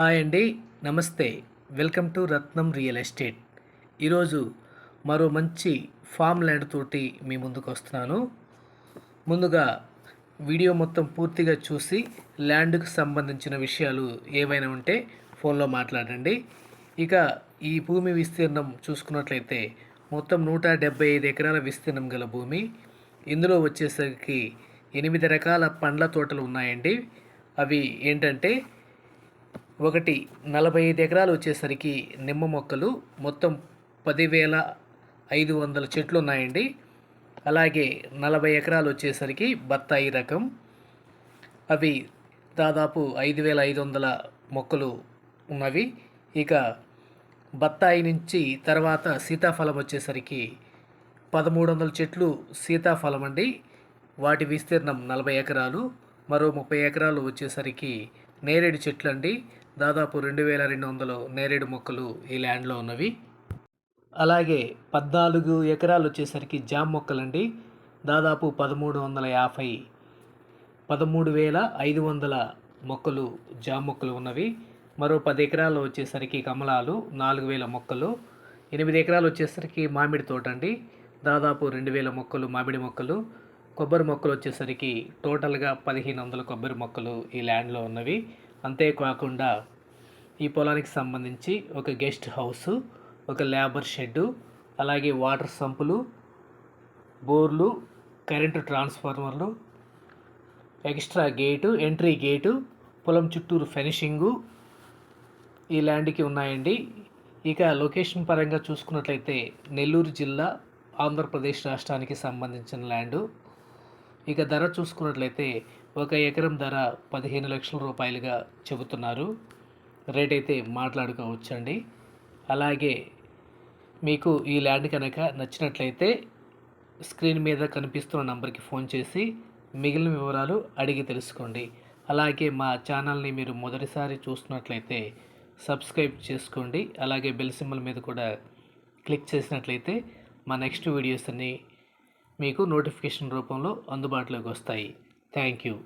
Hi అండి నమస్తే. Welcome to Ratnam real estate. ఈరోజు మరో మంచి ఫామ్ ల్యాండ్ తోటి మీ ముందుకు వస్తున్నాను. ముందుగా వీడియో మొత్తం పూర్తిగా చూసి ల్యాండ్కు సంబంధించిన విషయాలు ఏవైనా ఉంటే ఫోన్లో మాట్లాడండి. ఇక ఈ భూమి విస్తీర్ణం చూసుకున్నట్లయితే మొత్తం నూట డెబ్బై ఐదు ఎకరాల విస్తీర్ణం గల భూమి. ఇందులో వచ్చేసరికి ఎనిమిది రకాల పండ్ల తోటలు ఉన్నాయండి. అవి ఏంటంటే ఒకటి నలభై ఐదు ఎకరాలు వచ్చేసరికి నిమ్మ మొక్కలు మొత్తం పదివేల ఐదు వందల చెట్లు ఉన్నాయండి. అలాగే నలభై ఎకరాలు వచ్చేసరికి బత్తాయి రకం. అవి దాదాపు ఐదు వేల ఐదు వందల మొక్కలు ఉన్నవి. ఇక బత్తాయి నుంచి తర్వాత సీతాఫలం వచ్చేసరికి పదమూడు వందల చెట్లు సీతాఫలం అండి వాటి విస్తీర్ణం నలభై ఎకరాలు. మరో ముప్పై ఎకరాలు వచ్చేసరికి నేరేడు చెట్లు అండి దాదాపు రెండు వేల రెండు వందలు నేరేడు మొక్కలు ఈ ల్యాండ్లో ఉన్నవి. అలాగే పద్నాలుగు ఎకరాలు వచ్చేసరికి జామ్ మొక్కలండి. దాదాపు పదమూడు వందల యాభై పదమూడు వేల ఐదు వందల మొక్కలు జామ మొక్కలు ఉన్నవి. మరో పది ఎకరాలు వచ్చేసరికి కమలాలు నాలుగు వేల మొక్కలు. ఎనిమిది ఎకరాలు వచ్చేసరికి మామిడి తోట అండి దాదాపు రెండు వేల మొక్కలు మామిడి మొక్కలు. కొబ్బరి మొక్కలు వచ్చేసరికి టోటల్గా పదిహేను వందల కొబ్బరి మొక్కలు ఈ ల్యాండ్లో ఉన్నవి. అంతేకాకుండా ఈ పొలానికి సంబంధించి ఒక గెస్ట్ హౌస్ ఒక లేబర్ షెడ్డు అలాగే వాటర్ సంపులు బోర్లు కరెంటు ట్రాన్స్ఫార్మర్లు ఎక్స్ట్రా గేటు ఎంట్రీ గేటు పొలం చుట్టూరు ఫినిషింగు ఈ ల్యాండ్కి ఉన్నాయండి. ఇక లొకేషన్ పరంగా చూసుకున్నట్లయితే నెల్లూరు జిల్లా ఆంధ్రప్రదేశ్ రాష్ట్రానికి సంబంధించిన ల్యాండు. ఇక ధర చూసుకున్నట్లయితే ఒక ఎకరం ధర పదిహేను లక్షల రూపాయలుగా చెబుతున్నారు. రేట్ అయితే మాట్లాడుకోవచ్చండి. అలాగే మీకు ఈ ల్యాండ్ కనుక నచ్చినట్లయితే స్క్రీన్ మీద కనిపిస్తున్న నంబర్కి ఫోన్ చేసి మిగిలిన వివరాలు అడిగి తెలుసుకోండి. అలాగే మా ఛానల్ని మీరు మొదటిసారి చూస్తున్నట్లయితే సబ్స్క్రైబ్ చేసుకోండి. అలాగే బెల్ సింబల్ మీద కూడా క్లిక్ చేసినట్లయితే మా నెక్స్ట్ వీడియోస్ అన్నీ మీకు నోటిఫికేషన్ రూపంలో అందుబాటులోకి వస్తాయి. Thank you.